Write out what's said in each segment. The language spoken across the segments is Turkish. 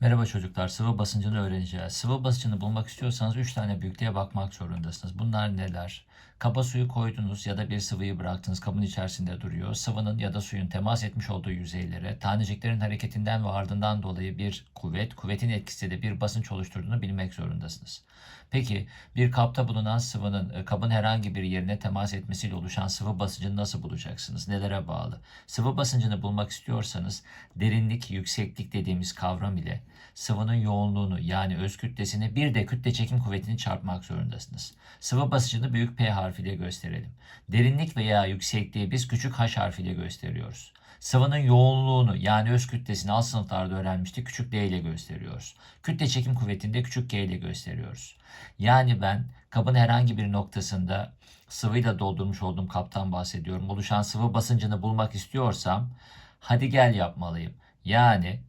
Merhaba çocuklar, sıvı basıncını öğreneceğiz. Sıvı basıncını bulmak istiyorsanız 3 tane büyüklüğe bakmak zorundasınız. Bunlar neler? Kaba suyu koydunuz ya da bir sıvıyı bıraktınız, kabın içerisinde duruyor. Sıvının ya da suyun temas etmiş olduğu yüzeylere, taneciklerin hareketinden ve ardından dolayı bir kuvvet, kuvvetin etkisiyle de bir basınç oluşturduğunu bilmek zorundasınız. Peki bir kapta bulunan sıvının e, kabın herhangi bir yerine temas etmesiyle oluşan sıvı basıncını nasıl bulacaksınız? Nelere bağlı? Sıvı basıncını bulmak istiyorsanız derinlik, yükseklik dediğimiz kavram ile sıvının yoğunluğunu yani öz kütlesini bir de kütle çekim kuvvetini çarpmak zorundasınız. Sıvı basıncını büyük P harfiyle gösterelim. Derinlik veya yüksekliği biz küçük H harfiyle gösteriyoruz. Sıvının yoğunluğunu yani öz kütlesini alt sınıflarda öğrenmiştik. Küçük D ile gösteriyoruz. Kütle çekim kuvvetini de küçük G ile gösteriyoruz. Yani ben kabın herhangi bir noktasında sıvıyla doldurmuş olduğum kaptan bahsediyorum. Oluşan sıvı basıncını bulmak istiyorsam hadi gel yapmalıyım. Yani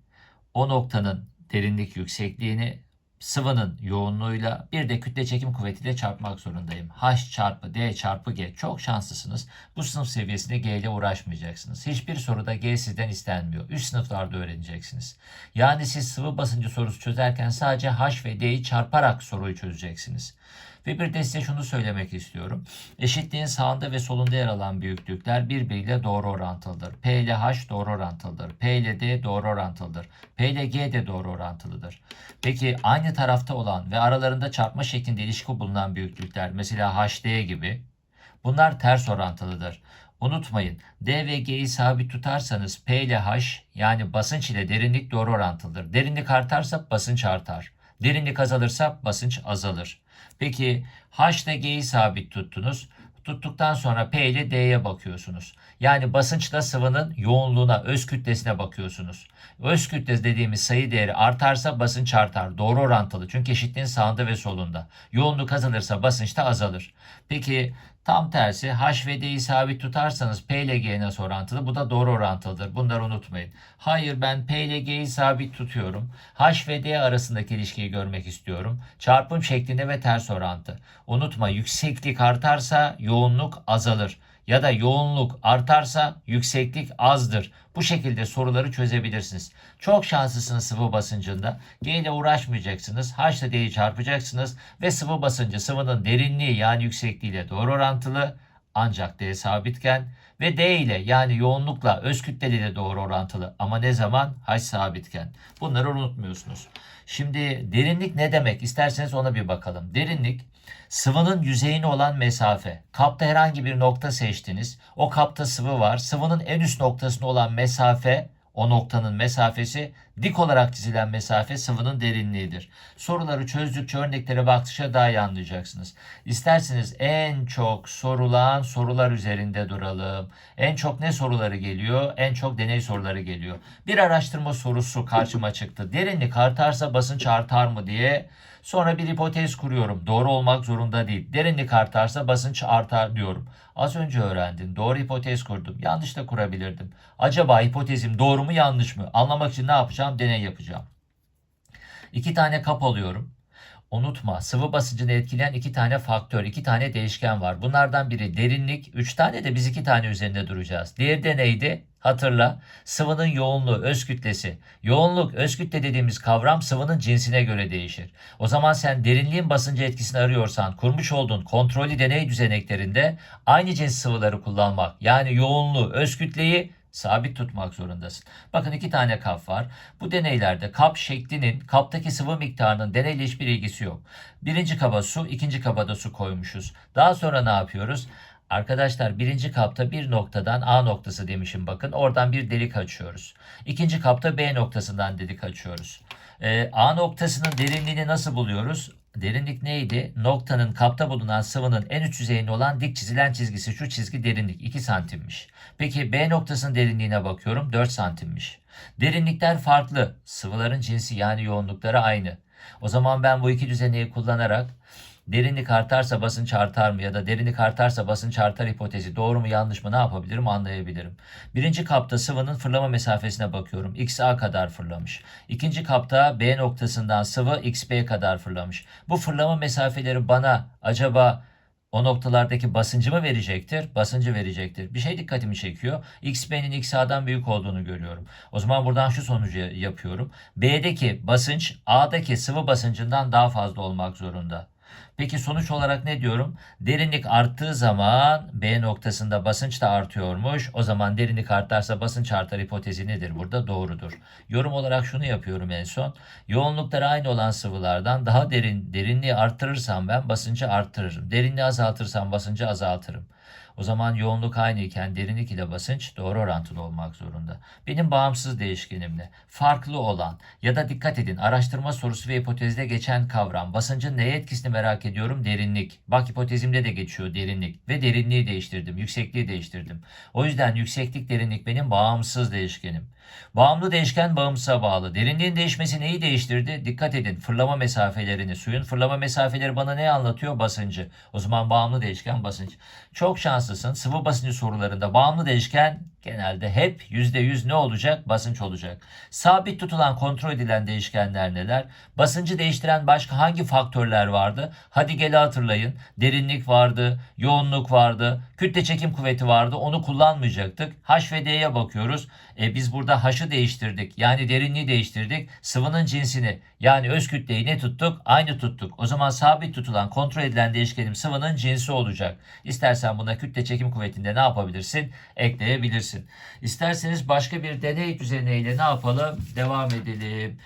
o noktanın derinlik yüksekliğini sıvının yoğunluğuyla bir de kütle çekim kuvvetiyle çarpmak zorundayım. H çarpı D çarpı G. Çok şanslısınız. Bu sınıf seviyesinde G ile uğraşmayacaksınız. Hiçbir soruda G sizden istenmiyor. Üst sınıflarda öğreneceksiniz. Yani siz sıvı basıncı sorusu çözerken sadece H ve D'yi çarparak soruyu çözeceksiniz. Ve bir de size şunu söylemek istiyorum. Eşitliğin sağında ve solunda yer alan büyüklükler birbiriyle doğru orantılıdır. P ile H doğru orantılıdır. P ile D doğru orantılıdır. P ile G de doğru orantılıdır. Peki aynı tarafta olan ve aralarında çarpma şeklinde ilişki bulunan büyüklükler mesela HD gibi bunlar ters orantılıdır. Unutmayın D ve G'yi sabit tutarsanız P ile H yani basınç ile derinlik doğru orantılıdır. Derinlik artarsa basınç artar. Derinlik azalırsa basınç azalır. Peki H ile G'yi sabit tuttunuz. Tuttuktan sonra P ile D'ye bakıyorsunuz. Yani basınçla sıvının yoğunluğuna, öz kütlesine bakıyorsunuz. Öz kütlesi dediğimiz sayı değeri artarsa basınç artar. Doğru orantılı. Çünkü eşitliğin sağında ve solunda. Yoğunluk azalırsa basınç da azalır. Peki tam tersi H ve D'yi sabit tutarsanız P ile G nasıl orantılı? Bu da doğru orantılıdır. Bunları unutmayın. Hayır ben P ile G'yi sabit tutuyorum. H ve D arasındaki ilişkiyi görmek istiyorum. Çarpım şeklinde ve ters orantı. Unutma yükseklik artarsa yoğunluk azalır ya da yoğunluk artarsa yükseklik azdır. Bu şekilde soruları çözebilirsiniz. Çok şanslısınız sıvı basıncında. G ile uğraşmayacaksınız. H ile D'yi çarpacaksınız ve sıvı basıncı sıvının derinliği yani yüksekliğiyle doğru orantılı ancak D sabitken ve D ile yani yoğunlukla öz kütleliyle doğru orantılı ama ne zaman H sabitken. Bunları unutmuyorsunuz. Şimdi derinlik ne demek? İsterseniz ona bir bakalım. Derinlik sıvının yüzeyine olan mesafe. Kapta herhangi bir nokta seçtiniz. O kapta sıvı var. Sıvının en üst noktasına olan mesafe o noktanın mesafesi dik olarak çizilen mesafe sıvının derinliğidir. Soruları çözdükçe örneklere baktıkça daha iyi anlayacaksınız. İsterseniz en çok sorulan sorular üzerinde duralım. En çok ne soruları geliyor? En çok deney soruları geliyor. Bir araştırma sorusu karşıma çıktı. Derinlik artarsa basınç artar mı diye. Sonra bir hipotez kuruyorum. Doğru olmak zorunda değil. Derinlik artarsa basınç artar diyorum. Az önce öğrendin. Doğru hipotez kurdum. Yanlış da kurabilirdim. Acaba hipotezim doğru mu yanlış mı? Anlamak için ne yapacağım? Deney yapacağım. İki tane kap alıyorum. Unutma sıvı basıncını etkileyen iki tane faktör, iki tane değişken var. Bunlardan biri derinlik, üç tane de biz iki tane üzerinde duracağız. Diğeri de neydi? Hatırla sıvının yoğunluğu, öz kütlesi. Yoğunluk, öz kütle dediğimiz kavram sıvının cinsine göre değişir. O zaman sen derinliğin basıncı etkisini arıyorsan kurmuş olduğun kontrollü deney düzeneklerinde aynı cins sıvıları kullanmak yani yoğunluğu, öz kütleyi sabit tutmak zorundasın. Bakın iki tane kap var. Bu deneylerde kap şeklinin kaptaki sıvı miktarının deneyle hiçbir ilgisi yok. Birinci kaba su, ikinci kaba da su koymuşuz. Daha sonra ne yapıyoruz? Arkadaşlar birinci kapta bir noktadan A noktası demişim bakın. Oradan bir delik açıyoruz. İkinci kapta B noktasından delik açıyoruz. Ee, A noktasının derinliğini nasıl buluyoruz? Derinlik neydi? Noktanın kapta bulunan sıvının en üst yüzeyinde olan dik çizilen çizgisi şu çizgi derinlik 2 santimmiş. Peki B noktasının derinliğine bakıyorum 4 santimmiş. Derinlikler farklı. Sıvıların cinsi yani yoğunlukları aynı. O zaman ben bu iki düzeneyi kullanarak derinlik artarsa basınç artar mı ya da derinlik artarsa basınç artar hipotezi doğru mu yanlış mı ne yapabilirim anlayabilirim. Birinci kapta sıvının fırlama mesafesine bakıyorum. XA kadar fırlamış. İkinci kapta B noktasından sıvı XB kadar fırlamış. Bu fırlama mesafeleri bana acaba o noktalardaki basıncı mı verecektir? Basıncı verecektir. Bir şey dikkatimi çekiyor. XB'nin XA'dan büyük olduğunu görüyorum. O zaman buradan şu sonucu yapıyorum. B'deki basınç A'daki sıvı basıncından daha fazla olmak zorunda. Peki sonuç olarak ne diyorum? Derinlik arttığı zaman B noktasında basınç da artıyormuş. O zaman derinlik artarsa basınç artar hipotezi nedir burada? Doğrudur. Yorum olarak şunu yapıyorum en son. Yoğunlukları aynı olan sıvılardan daha derin derinliği arttırırsam ben basıncı arttırırım. Derinliği azaltırsam basıncı azaltırım. O zaman yoğunluk aynı iken derinlik ile basınç doğru orantılı olmak zorunda. Benim bağımsız değişkenimle farklı olan ya da dikkat edin araştırma sorusu ve hipotezde geçen kavram basıncın neye etkisini merak ediyorum derinlik. Bak hipotezimde de geçiyor derinlik ve derinliği değiştirdim yüksekliği değiştirdim. O yüzden yükseklik derinlik benim bağımsız değişkenim. Bağımlı değişken bağımsıza bağlı. Derinliğin değişmesi neyi değiştirdi? Dikkat edin fırlama mesafelerini. Suyun fırlama mesafeleri bana ne anlatıyor? Basıncı. O zaman bağımlı değişken basınç. Çok şanslısın. Sıvı basıncı sorularında bağımlı değişken genelde hep %100 ne olacak? Basınç olacak. Sabit tutulan kontrol edilen değişkenler neler? Basıncı değiştiren başka hangi faktörler vardı? Hadi gel hatırlayın. Derinlik vardı, yoğunluk vardı, kütle çekim kuvveti vardı. Onu kullanmayacaktık. H bakıyoruz. E, biz burada H'ı değiştirdik. Yani derinliği değiştirdik. Sıvının cinsini yani öz kütleyi ne tuttuk? Aynı tuttuk. O zaman sabit tutulan kontrol edilen değişkenim sıvının cinsi olacak. İstersen buna kütle çekim kuvvetinde ne yapabilirsin? Ekleyebilirsin. İsterseniz başka bir deney düzeneğiyle ne yapalım? Devam edelim.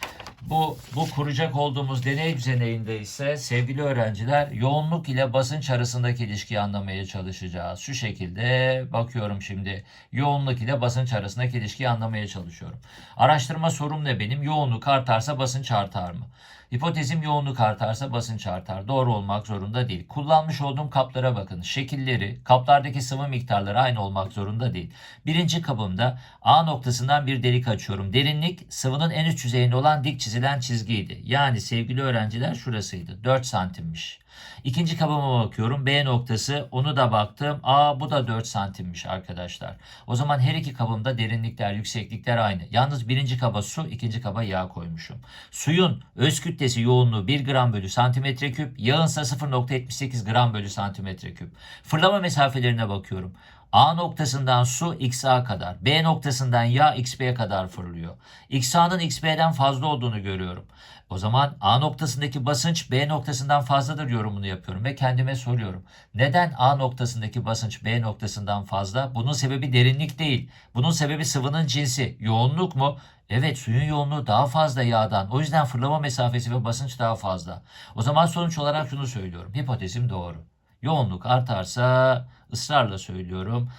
Bu, bu kuracak olduğumuz deney düzeneyinde ise sevgili öğrenciler yoğunluk ile basınç arasındaki ilişkiyi anlamaya çalışacağız. Şu şekilde bakıyorum şimdi yoğunluk ile basınç arasındaki ilişkiyi anlamaya çalışıyorum. Araştırma sorum ne benim? Yoğunluk artarsa basınç artar mı? Hipotezim yoğunluk artarsa basınç artar. Doğru olmak zorunda değil. Kullanmış olduğum kaplara bakın. Şekilleri, kaplardaki sıvı miktarları aynı olmak zorunda değil. Birinci kabımda A noktasından bir delik açıyorum. Derinlik sıvının en üst yüzeyinde olan dik çizilen çizgiydi. Yani sevgili öğrenciler şurasıydı. 4 santimmiş. İkinci kabıma bakıyorum. B noktası onu da baktım. Aa bu da 4 santimmiş arkadaşlar. O zaman her iki kabımda derinlikler, yükseklikler aynı. Yalnız birinci kaba su, ikinci kaba yağ koymuşum. Suyun öz kütlesi yoğunluğu 1 gram bölü santimetre küp. Yağınsa 0.78 gram bölü santimetre küp. Fırlama mesafelerine bakıyorum. A noktasından su XA kadar, B noktasından yağ XB'ye kadar fırlıyor. XA'nın XB'den fazla olduğunu görüyorum. O zaman A noktasındaki basınç B noktasından fazladır yorumunu yapıyorum ve kendime soruyorum. Neden A noktasındaki basınç B noktasından fazla? Bunun sebebi derinlik değil. Bunun sebebi sıvının cinsi. Yoğunluk mu? Evet suyun yoğunluğu daha fazla yağdan. O yüzden fırlama mesafesi ve basınç daha fazla. O zaman sonuç olarak şunu söylüyorum. Hipotezim doğru. Yoğunluk artarsa ısrarla söylüyorum.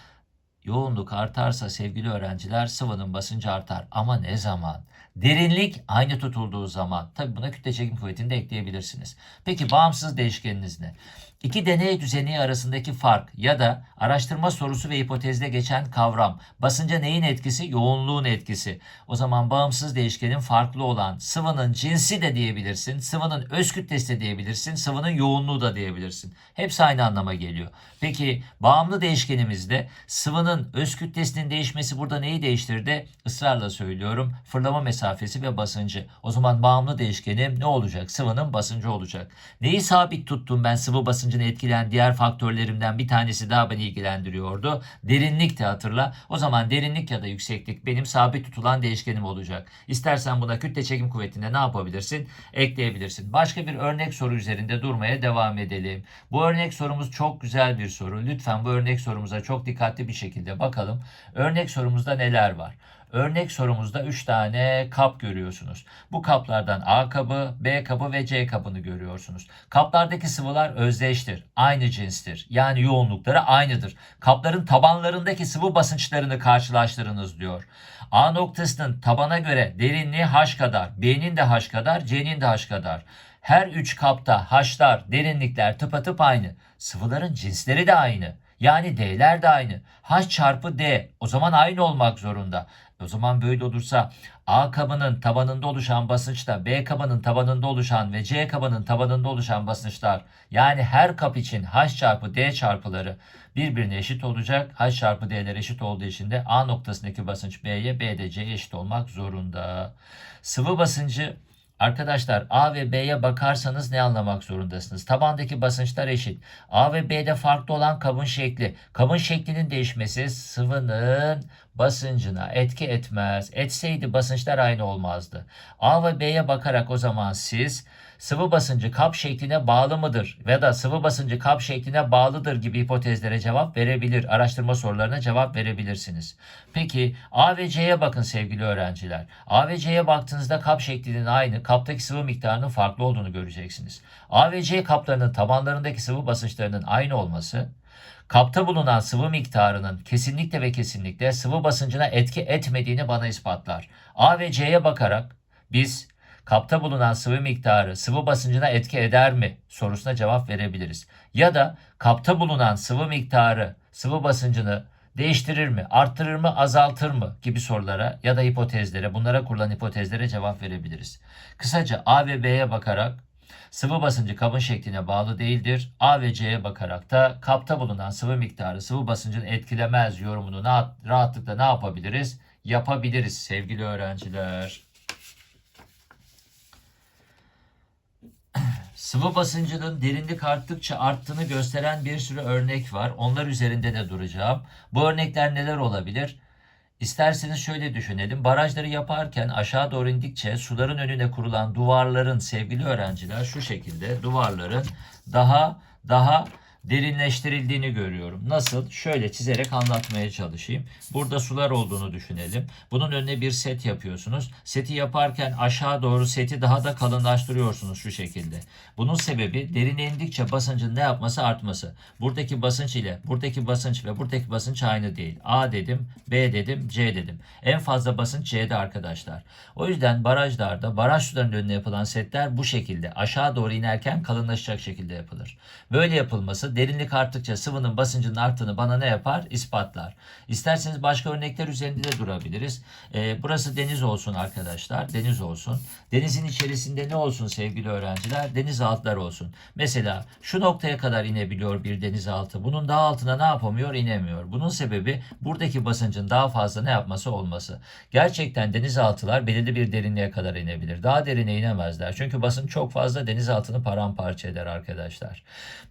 Yoğunluk artarsa sevgili öğrenciler sıvının basıncı artar. Ama ne zaman? Derinlik aynı tutulduğu zaman. Tabi buna kütle çekim kuvvetini de ekleyebilirsiniz. Peki bağımsız değişkeniniz ne? İki deney düzeni arasındaki fark ya da araştırma sorusu ve hipotezde geçen kavram. Basınca neyin etkisi? Yoğunluğun etkisi. O zaman bağımsız değişkenin farklı olan sıvının cinsi de diyebilirsin. Sıvının öz kütlesi de diyebilirsin. Sıvının yoğunluğu da diyebilirsin. Hepsi aynı anlama geliyor. Peki bağımlı değişkenimizde sıvının öz kütlesinin değişmesi burada neyi değiştirdi? Israrla söylüyorum. Fırlama mesafesi ve basıncı. O zaman bağımlı değişkenim ne olacak? Sıvının basıncı olacak. Neyi sabit tuttum ben sıvı basıncını etkileyen diğer faktörlerimden bir tanesi daha beni ilgilendiriyordu. Derinlik de hatırla. O zaman derinlik ya da yükseklik benim sabit tutulan değişkenim olacak. İstersen buna kütle çekim kuvvetinde ne yapabilirsin? Ekleyebilirsin. Başka bir örnek soru üzerinde durmaya devam edelim. Bu örnek sorumuz çok güzel bir soru. Lütfen bu örnek sorumuza çok dikkatli bir şekilde bakalım. Örnek sorumuzda neler var? Örnek sorumuzda 3 tane kap görüyorsunuz. Bu kaplardan A kabı, B kabı ve C kabını görüyorsunuz. Kaplardaki sıvılar özdeştir, aynı cinstir. Yani yoğunlukları aynıdır. Kapların tabanlarındaki sıvı basınçlarını karşılaştırınız diyor. A noktasının tabana göre derinliği H kadar, B'nin de H kadar, C'nin de H kadar. Her üç kapta H'lar, derinlikler tıpatıp aynı. Sıvıların cinsleri de aynı. Yani D'ler de aynı. H çarpı D o zaman aynı olmak zorunda. O zaman böyle olursa A kabının tabanında oluşan basınçla B kabının tabanında oluşan ve C kabının tabanında oluşan basınçlar yani her kap için H çarpı D çarpıları birbirine eşit olacak. H çarpı D'ler eşit olduğu için de A noktasındaki basınç B'ye, B de C'ye eşit olmak zorunda. Sıvı basıncı Arkadaşlar A ve B'ye bakarsanız ne anlamak zorundasınız? Tabandaki basınçlar eşit. A ve B'de farklı olan kabın şekli. Kabın şeklinin değişmesi sıvının basıncına etki etmez. Etseydi basınçlar aynı olmazdı. A ve B'ye bakarak o zaman siz sıvı basıncı kap şekline bağlı mıdır ya da sıvı basıncı kap şekline bağlıdır gibi hipotezlere cevap verebilir. Araştırma sorularına cevap verebilirsiniz. Peki A ve C'ye bakın sevgili öğrenciler. A ve C'ye baktığınızda kap şeklinin aynı, kaptaki sıvı miktarının farklı olduğunu göreceksiniz. A ve C kaplarının tabanlarındaki sıvı basınçlarının aynı olması kapta bulunan sıvı miktarının kesinlikle ve kesinlikle sıvı basıncına etki etmediğini bana ispatlar. A ve C'ye bakarak biz kapta bulunan sıvı miktarı sıvı basıncına etki eder mi sorusuna cevap verebiliriz. Ya da kapta bulunan sıvı miktarı sıvı basıncını değiştirir mi, arttırır mı, azaltır mı gibi sorulara ya da hipotezlere, bunlara kurulan hipotezlere cevap verebiliriz. Kısaca A ve B'ye bakarak sıvı basıncı kabın şekline bağlı değildir. A ve C'ye bakarak da kapta bulunan sıvı miktarı sıvı basıncını etkilemez yorumunu rahatlıkla ne yapabiliriz? Yapabiliriz sevgili öğrenciler. Sıvı basıncının derinlik arttıkça arttığını gösteren bir sürü örnek var. Onlar üzerinde de duracağım. Bu örnekler neler olabilir? İsterseniz şöyle düşünelim. Barajları yaparken aşağı doğru indikçe suların önüne kurulan duvarların sevgili öğrenciler şu şekilde duvarların daha daha derinleştirildiğini görüyorum. Nasıl? Şöyle çizerek anlatmaya çalışayım. Burada sular olduğunu düşünelim. Bunun önüne bir set yapıyorsunuz. Seti yaparken aşağı doğru seti daha da kalınlaştırıyorsunuz şu şekilde. Bunun sebebi derine indikçe basıncın ne yapması artması. Buradaki basınç ile buradaki basınç ve buradaki basınç aynı değil. A dedim, B dedim, C dedim. En fazla basınç C'de arkadaşlar. O yüzden barajlarda baraj sularının önüne yapılan setler bu şekilde aşağı doğru inerken kalınlaşacak şekilde yapılır. Böyle yapılması derinlik arttıkça sıvının basıncının arttığını bana ne yapar? İspatlar. İsterseniz başka örnekler üzerinde de durabiliriz. Ee, burası deniz olsun arkadaşlar. Deniz olsun. Denizin içerisinde ne olsun sevgili öğrenciler? Denizaltılar olsun. Mesela şu noktaya kadar inebiliyor bir denizaltı. Bunun daha altına ne yapamıyor? İnemiyor. Bunun sebebi buradaki basıncın daha fazla ne yapması olması. Gerçekten denizaltılar belirli bir derinliğe kadar inebilir. Daha derine inemezler. Çünkü basınç çok fazla denizaltını paramparça eder arkadaşlar.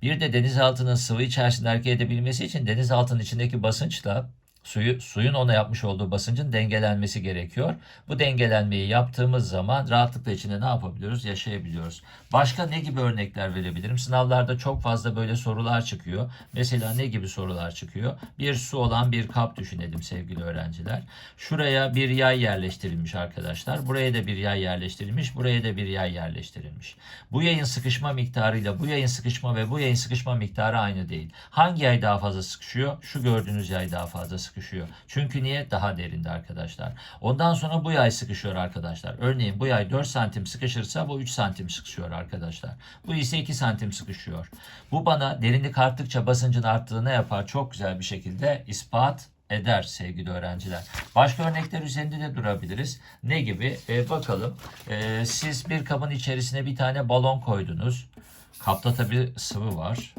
Bir de denizaltının sıvı içerisinde hareket edebilmesi için denizaltının içindeki basınçla suyu, suyun ona yapmış olduğu basıncın dengelenmesi gerekiyor. Bu dengelenmeyi yaptığımız zaman rahatlıkla içinde ne yapabiliyoruz? Yaşayabiliyoruz. Başka ne gibi örnekler verebilirim? Sınavlarda çok fazla böyle sorular çıkıyor. Mesela ne gibi sorular çıkıyor? Bir su olan bir kap düşünelim sevgili öğrenciler. Şuraya bir yay yerleştirilmiş arkadaşlar. Buraya da bir yay yerleştirilmiş. Buraya da bir yay yerleştirilmiş. Bu yayın sıkışma miktarıyla bu yayın sıkışma ve bu yayın sıkışma miktarı aynı değil. Hangi yay daha fazla sıkışıyor? Şu gördüğünüz yay daha fazla sıkışıyor. Çünkü niye? Daha derinde arkadaşlar. Ondan sonra bu yay sıkışıyor arkadaşlar. Örneğin bu yay 4 santim sıkışırsa bu 3 santim sıkışıyor arkadaşlar. Bu ise 2 santim sıkışıyor. Bu bana derinlik arttıkça basıncın arttığını yapar. Çok güzel bir şekilde ispat eder sevgili öğrenciler. Başka örnekler üzerinde de durabiliriz. Ne gibi? Ee, bakalım. Ee, siz bir kabın içerisine bir tane balon koydunuz. Kapta tabi sıvı var.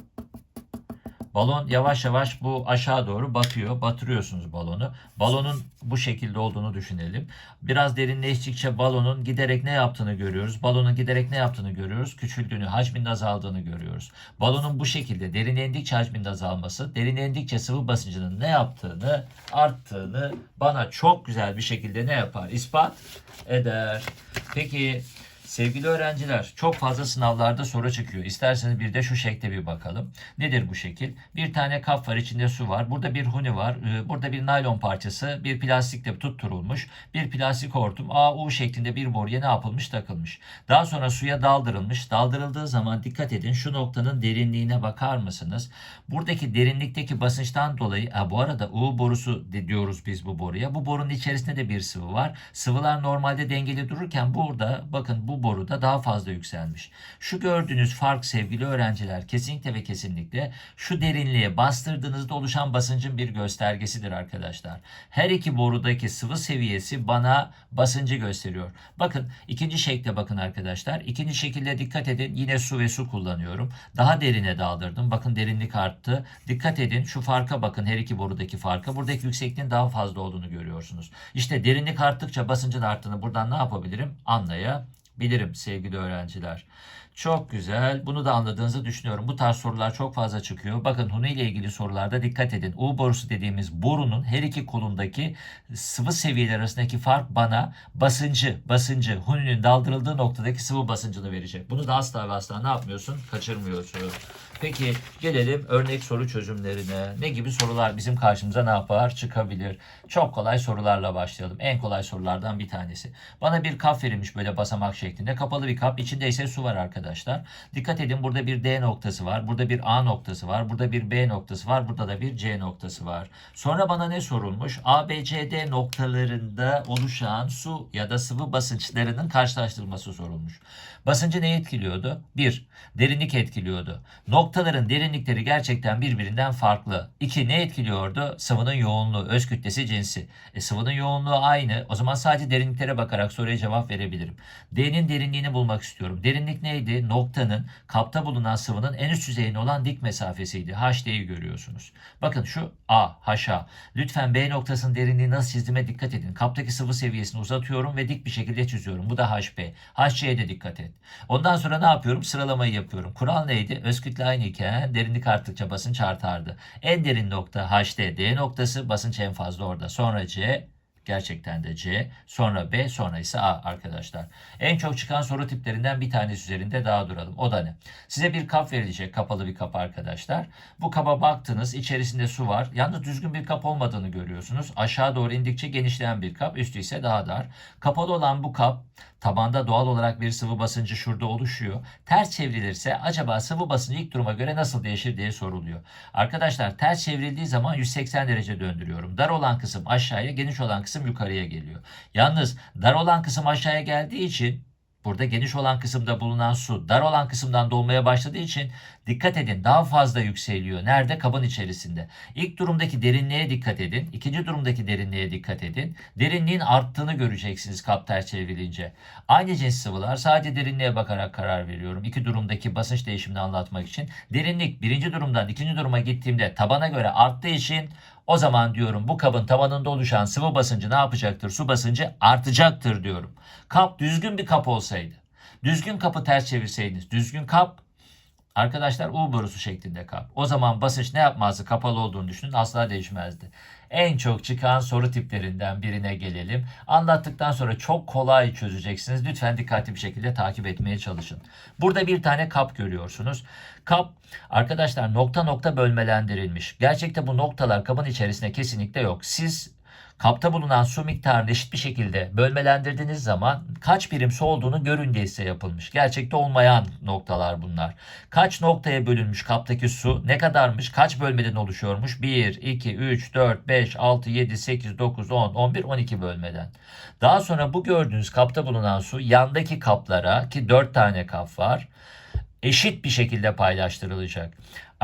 Balon yavaş yavaş bu aşağı doğru batıyor. Batırıyorsunuz balonu. Balonun bu şekilde olduğunu düşünelim. Biraz derinleştikçe balonun giderek ne yaptığını görüyoruz. Balonun giderek ne yaptığını görüyoruz. Küçüldüğünü, hacminin azaldığını görüyoruz. Balonun bu şekilde derinlendikçe hacminin azalması, derinlendikçe sıvı basıncının ne yaptığını, arttığını bana çok güzel bir şekilde ne yapar? İspat eder. Peki Sevgili öğrenciler, çok fazla sınavlarda soru çıkıyor. İsterseniz bir de şu şekle bir bakalım. Nedir bu şekil? Bir tane kap var, içinde su var. Burada bir huni var. Ee, Burada bir naylon parçası, bir plastikle tutturulmuş. Bir plastik hortum AU şeklinde bir boruya ne yapılmış? Takılmış. Daha sonra suya daldırılmış. Daldırıldığı zaman dikkat edin şu noktanın derinliğine bakar mısınız? Buradaki derinlikteki basınçtan dolayı, ha, bu arada U borusu diyoruz biz bu boruya. Bu borunun içerisinde de bir sıvı var. Sıvılar normalde dengeli dururken burada bakın bu boruda daha fazla yükselmiş. Şu gördüğünüz fark sevgili öğrenciler kesinlikle ve kesinlikle şu derinliğe bastırdığınızda oluşan basıncın bir göstergesidir arkadaşlar. Her iki borudaki sıvı seviyesi bana basıncı gösteriyor. Bakın ikinci şekle bakın arkadaşlar. İkinci şekilde dikkat edin. Yine su ve su kullanıyorum. Daha derine daldırdım. Bakın derinlik arttı. Dikkat edin şu farka bakın her iki borudaki farka. Buradaki yüksekliğin daha fazla olduğunu görüyorsunuz. İşte derinlik arttıkça basıncın arttığını buradan ne yapabilirim? Anlayabilirim Bilirim sevgili öğrenciler. Çok güzel. Bunu da anladığınızı düşünüyorum. Bu tarz sorular çok fazla çıkıyor. Bakın Huni ile ilgili sorularda dikkat edin. U borusu dediğimiz borunun her iki kolundaki sıvı seviyeler arasındaki fark bana basıncı, basıncı, Huni'nin daldırıldığı noktadaki sıvı basıncını verecek. Bunu da asla ve asla ne yapmıyorsun? Kaçırmıyorsun. Peki gelelim örnek soru çözümlerine. Ne gibi sorular bizim karşımıza ne yapar? Çıkabilir. Çok kolay sorularla başlayalım. En kolay sorulardan bir tanesi. Bana bir kap verilmiş böyle basamak şeklinde. Kapalı bir kap. İçinde ise su var arkadaşlar. Dikkat edin burada bir D noktası var. Burada bir A noktası var. Burada bir B noktası var. Burada da bir C noktası var. Sonra bana ne sorulmuş? A, B, C, D noktalarında oluşan su ya da sıvı basınçlarının karşılaştırılması sorulmuş. Basıncı ne etkiliyordu? 1. Derinlik etkiliyordu. Noktaların derinlikleri gerçekten birbirinden farklı. 2. Ne etkiliyordu? Sıvının yoğunluğu, öz kütlesi, cinsi. E, sıvının yoğunluğu aynı. O zaman sadece derinliklere bakarak soruya cevap verebilirim. D'nin derinliğini bulmak istiyorum. Derinlik neydi? Noktanın kapta bulunan sıvının en üst yüzeyine olan dik mesafesiydi. HD'yi görüyorsunuz. Bakın şu A, HA. Lütfen B noktasının derinliği nasıl çizdiğime dikkat edin. Kaptaki sıvı seviyesini uzatıyorum ve dik bir şekilde çiziyorum. Bu da HB. HC'ye de dikkat et. Ondan sonra ne yapıyorum? Sıralamayı yapıyorum. Kural neydi? Öz kütle aynı iken derinlik arttıkça basınç artardı. En derin nokta HD, D noktası basınç en fazla orada. Sonra C, gerçekten de C, sonra B, sonra ise A arkadaşlar. En çok çıkan soru tiplerinden bir tanesi üzerinde daha duralım. O da ne? Size bir kap verilecek, kapalı bir kap arkadaşlar. Bu kaba baktınız, içerisinde su var. Yalnız düzgün bir kap olmadığını görüyorsunuz. Aşağı doğru indikçe genişleyen bir kap, üstü ise daha dar. Kapalı olan bu kap Tabanda doğal olarak bir sıvı basıncı şurada oluşuyor. Ters çevrilirse acaba sıvı basıncı ilk duruma göre nasıl değişir diye soruluyor. Arkadaşlar ters çevrildiği zaman 180 derece döndürüyorum. Dar olan kısım aşağıya, geniş olan kısım yukarıya geliyor. Yalnız dar olan kısım aşağıya geldiği için Burada geniş olan kısımda bulunan su dar olan kısımdan dolmaya başladığı için dikkat edin daha fazla yükseliyor. Nerede? Kabın içerisinde. İlk durumdaki derinliğe dikkat edin. İkinci durumdaki derinliğe dikkat edin. Derinliğin arttığını göreceksiniz kap ters çevrilince. Aynı cins sıvılar sadece derinliğe bakarak karar veriyorum. İki durumdaki basınç değişimini anlatmak için. Derinlik birinci durumdan ikinci duruma gittiğimde tabana göre arttığı için o zaman diyorum bu kabın tabanında oluşan sıvı basıncı ne yapacaktır? Su basıncı artacaktır diyorum. Kap düzgün bir kap olsaydı. Düzgün kapı ters çevirseydiniz. Düzgün kap arkadaşlar U borusu şeklinde kap. O zaman basınç ne yapmazdı? Kapalı olduğunu düşünün asla değişmezdi. En çok çıkan soru tiplerinden birine gelelim. Anlattıktan sonra çok kolay çözeceksiniz. Lütfen dikkatli bir şekilde takip etmeye çalışın. Burada bir tane kap görüyorsunuz. Kap arkadaşlar nokta nokta bölmelendirilmiş. Gerçekte bu noktalar kabın içerisinde kesinlikle yok. Siz kapta bulunan su miktarını eşit bir şekilde bölmelendirdiğiniz zaman kaç birim su olduğunu görün diye size yapılmış. Gerçekte olmayan noktalar bunlar. Kaç noktaya bölünmüş kaptaki su ne kadarmış kaç bölmeden oluşuyormuş? 1, 2, 3, 4, 5, 6, 7, 8, 9, 10, 11, 12 bölmeden. Daha sonra bu gördüğünüz kapta bulunan su yandaki kaplara ki 4 tane kap var eşit bir şekilde paylaştırılacak.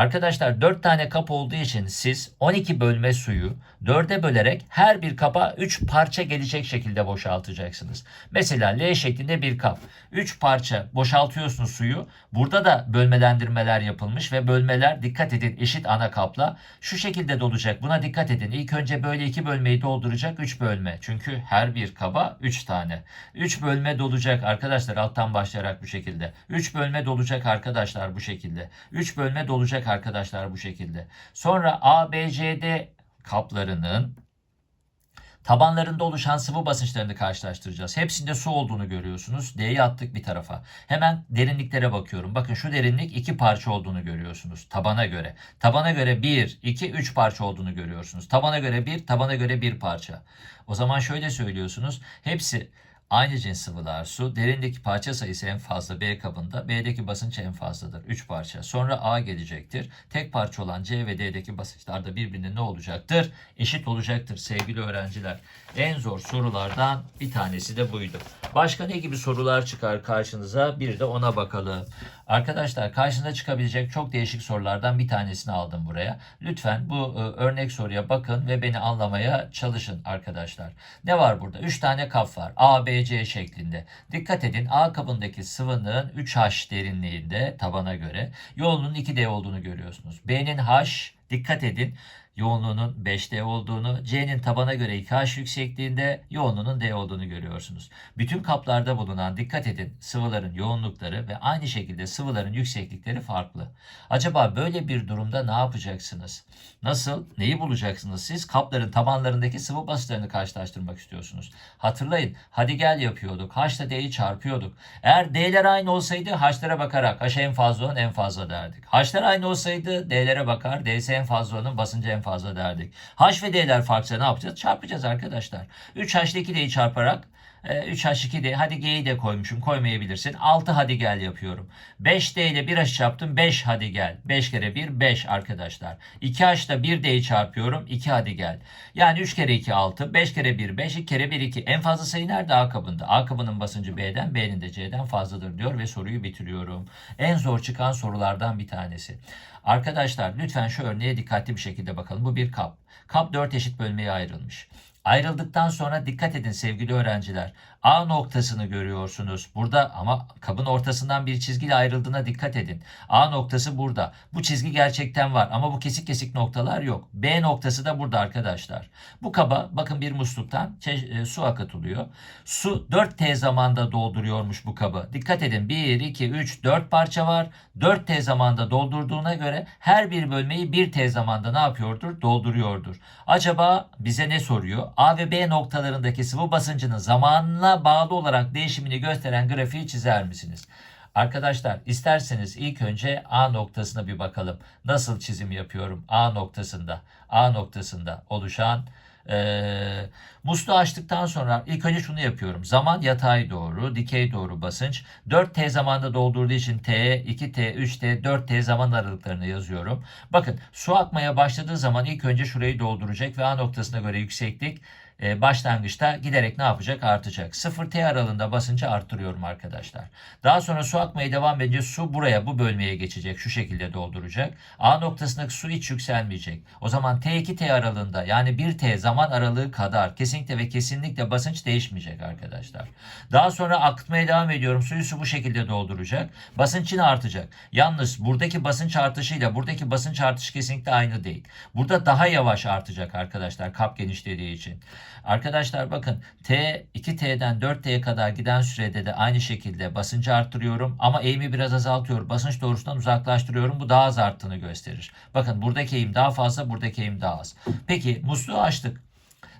Arkadaşlar 4 tane kap olduğu için siz 12 bölme suyu 4'e bölerek her bir kapa 3 parça gelecek şekilde boşaltacaksınız. Mesela L şeklinde bir kap. 3 parça boşaltıyorsunuz suyu. Burada da bölmelendirmeler yapılmış ve bölmeler dikkat edin eşit ana kapla şu şekilde dolacak. Buna dikkat edin. İlk önce böyle 2 bölmeyi dolduracak 3 bölme. Çünkü her bir kaba 3 tane. 3 bölme dolacak arkadaşlar alttan başlayarak bu şekilde. 3 bölme dolacak arkadaşlar bu şekilde. 3 bölme dolacak arkadaşlar bu şekilde. Sonra A, B, C, D kaplarının tabanlarında oluşan sıvı basınçlarını karşılaştıracağız. Hepsinde su olduğunu görüyorsunuz. D'yi attık bir tarafa. Hemen derinliklere bakıyorum. Bakın şu derinlik iki parça olduğunu görüyorsunuz. Tabana göre. Tabana göre 1, 2, 3 parça olduğunu görüyorsunuz. Tabana göre 1, tabana göre 1 parça. O zaman şöyle söylüyorsunuz. Hepsi Aynı cins sıvılar su. Derindeki parça sayısı en fazla B kabında. B'deki basınç en fazladır. 3 parça. Sonra A gelecektir. Tek parça olan C ve D'deki basınçlar da birbirine ne olacaktır? Eşit olacaktır sevgili öğrenciler. En zor sorulardan bir tanesi de buydu. Başka ne gibi sorular çıkar karşınıza? Bir de ona bakalım. Arkadaşlar karşınıza çıkabilecek çok değişik sorulardan bir tanesini aldım buraya. Lütfen bu e, örnek soruya bakın ve beni anlamaya çalışın arkadaşlar. Ne var burada? 3 tane kap var. A, B, C şeklinde. Dikkat edin A kabındaki sıvının 3H derinliğinde tabana göre yoğunluğun 2D olduğunu görüyorsunuz. B'nin H dikkat edin yoğunluğunun 5D olduğunu, C'nin tabana göre 2H yüksekliğinde yoğunluğunun D olduğunu görüyorsunuz. Bütün kaplarda bulunan dikkat edin sıvıların yoğunlukları ve aynı şekilde sıvıların yükseklikleri farklı. Acaba böyle bir durumda ne yapacaksınız? Nasıl? Neyi bulacaksınız siz? Kapların tabanlarındaki sıvı basınçlarını karşılaştırmak istiyorsunuz. Hatırlayın hadi gel yapıyorduk. H D'yi çarpıyorduk. Eğer D'ler aynı olsaydı H'lara bakarak H en fazla olan en fazla derdik. H'lar aynı olsaydı D'lere bakar D'si en fazla olanın basıncı en fazla derdik. H ve D'ler farksa ne yapacağız? Çarpacağız arkadaşlar. 3H ile 2D'yi çarparak 3H2D hadi G'yi de koymuşum koymayabilirsin. 6 hadi gel yapıyorum. 5D ile 1H çarptım 5 hadi gel. 5 kere 1 5 arkadaşlar. 2H ile 1D'yi çarpıyorum 2 hadi gel. Yani 3 kere 2 6 5 kere 1 5 2 kere 1 2. En fazla sayı nerede? A kabında. A kabının basıncı B'den B'nin de C'den fazladır diyor ve soruyu bitiriyorum. En zor çıkan sorulardan bir tanesi. Arkadaşlar lütfen şu örneğe dikkatli bir şekilde bakalım. Bu bir kap. Kap 4 eşit bölmeye ayrılmış. Ayrıldıktan sonra dikkat edin sevgili öğrenciler. A noktasını görüyorsunuz. Burada ama kabın ortasından bir çizgiyle ayrıldığına dikkat edin. A noktası burada. Bu çizgi gerçekten var ama bu kesik kesik noktalar yok. B noktası da burada arkadaşlar. Bu kaba bakın bir musluktan e, su akıtılıyor. Su 4T zamanda dolduruyormuş bu kabı. Dikkat edin 1, 2, 3, 4 parça var. 4T zamanda doldurduğuna göre her bir bölmeyi 1T zamanda ne yapıyordur? Dolduruyordur. Acaba bize ne soruyor? A ve B noktalarındaki sıvı basıncının zamanla bağlı olarak değişimini gösteren grafiği çizer misiniz? Arkadaşlar isterseniz ilk önce A noktasına bir bakalım. Nasıl çizim yapıyorum A noktasında? A noktasında oluşan ee, musluğu açtıktan sonra ilk önce şunu yapıyorum. Zaman yatay doğru, dikey doğru basınç. 4T zamanda doldurduğu için T, 2T, 3T, 4T zaman aralıklarını yazıyorum. Bakın su akmaya başladığı zaman ilk önce şurayı dolduracak ve A noktasına göre yükseklik e, başlangıçta giderek ne yapacak? Artacak. 0T aralığında basıncı arttırıyorum arkadaşlar. Daha sonra su akmaya devam edince su buraya bu bölmeye geçecek. Şu şekilde dolduracak. A noktasındaki su hiç yükselmeyecek. O zaman T2T aralığında yani 1T zaman aralığı kadar kesinlikle ve kesinlikle basınç değişmeyecek arkadaşlar. Daha sonra akıtmaya devam ediyorum. Suyu su bu şekilde dolduracak. Basınç yine artacak. Yalnız buradaki basınç artışıyla buradaki basınç artışı kesinlikle aynı değil. Burada daha yavaş artacak arkadaşlar kap genişlediği için. Arkadaşlar bakın T 2T'den 4T'ye kadar giden sürede de aynı şekilde basıncı arttırıyorum ama eğimi biraz azaltıyorum. Basınç doğrusundan uzaklaştırıyorum. Bu daha az arttığını gösterir. Bakın buradaki eğim daha fazla, buradaki eğim daha az. Peki musluğu açtık.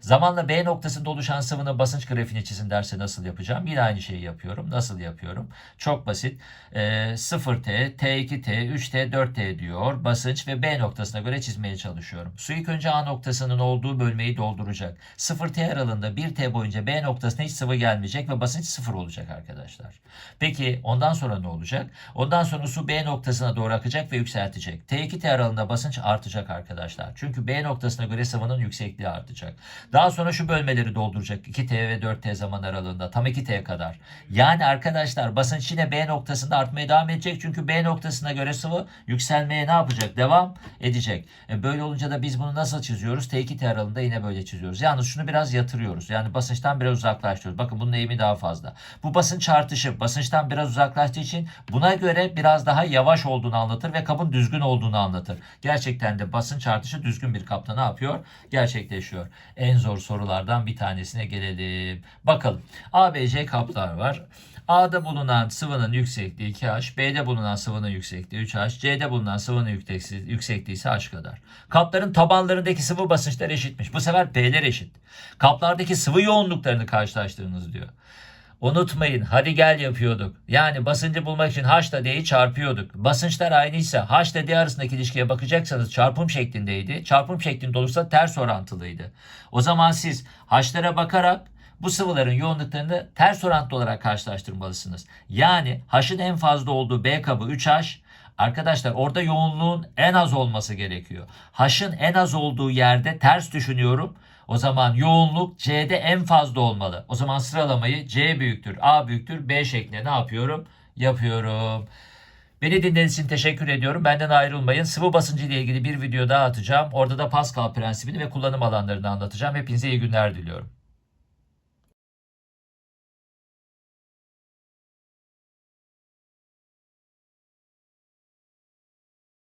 Zamanla B noktasında oluşan sıvının basınç grafiğini çizin derse nasıl yapacağım? Yine aynı şeyi yapıyorum. Nasıl yapıyorum? Çok basit. Ee, 0T, T2T, 3T, 4T diyor. Basınç ve B noktasına göre çizmeye çalışıyorum. Su ilk önce A noktasının olduğu bölmeyi dolduracak. 0T aralığında 1T boyunca B noktasına hiç sıvı gelmeyecek ve basınç 0 olacak arkadaşlar. Peki ondan sonra ne olacak? Ondan sonra su B noktasına doğru akacak ve yükseltecek. T2T aralığında basınç artacak arkadaşlar. Çünkü B noktasına göre sıvının yüksekliği artacak. Daha sonra şu bölmeleri dolduracak 2T ve 4T zaman aralığında tam 2T'ye kadar. Yani arkadaşlar basınç yine B noktasında artmaya devam edecek. Çünkü B noktasına göre sıvı yükselmeye ne yapacak? Devam edecek. E böyle olunca da biz bunu nasıl çiziyoruz? T2T aralığında yine böyle çiziyoruz. Yalnız şunu biraz yatırıyoruz. Yani basınçtan biraz uzaklaştırıyoruz. Bakın bunun eğimi daha fazla. Bu basınç artışı basınçtan biraz uzaklaştığı için buna göre biraz daha yavaş olduğunu anlatır ve kabın düzgün olduğunu anlatır. Gerçekten de basınç artışı düzgün bir kapta ne yapıyor? Gerçekleşiyor. En zor sorulardan bir tanesine gelelim. Bakalım. ABC kaplar var. A'da bulunan sıvının yüksekliği 2H, B'de bulunan sıvının yüksekliği 3H, C'de bulunan sıvının yüksekliği, ise H kadar. Kapların tabanlarındaki sıvı basınçları eşitmiş. Bu sefer P'ler eşit. Kaplardaki sıvı yoğunluklarını karşılaştırdınız diyor. Unutmayın hadi gel yapıyorduk. Yani basıncı bulmak için H ile D'yi çarpıyorduk. Basınçlar aynıysa H ile D arasındaki ilişkiye bakacaksanız çarpım şeklindeydi. Çarpım şeklinde olursa ters orantılıydı. O zaman siz H'lara bakarak bu sıvıların yoğunluklarını ters orantılı olarak karşılaştırmalısınız. Yani H'ın en fazla olduğu B kabı 3H, Arkadaşlar orada yoğunluğun en az olması gerekiyor. H'ın en az olduğu yerde ters düşünüyorum. O zaman yoğunluk C'de en fazla olmalı. O zaman sıralamayı C büyüktür, A büyüktür, B şeklinde ne yapıyorum? Yapıyorum. Beni dinlediğiniz için teşekkür ediyorum. Benden ayrılmayın. Sıvı basıncı ile ilgili bir video daha atacağım. Orada da Pascal prensibini ve kullanım alanlarını anlatacağım. Hepinize iyi günler diliyorum.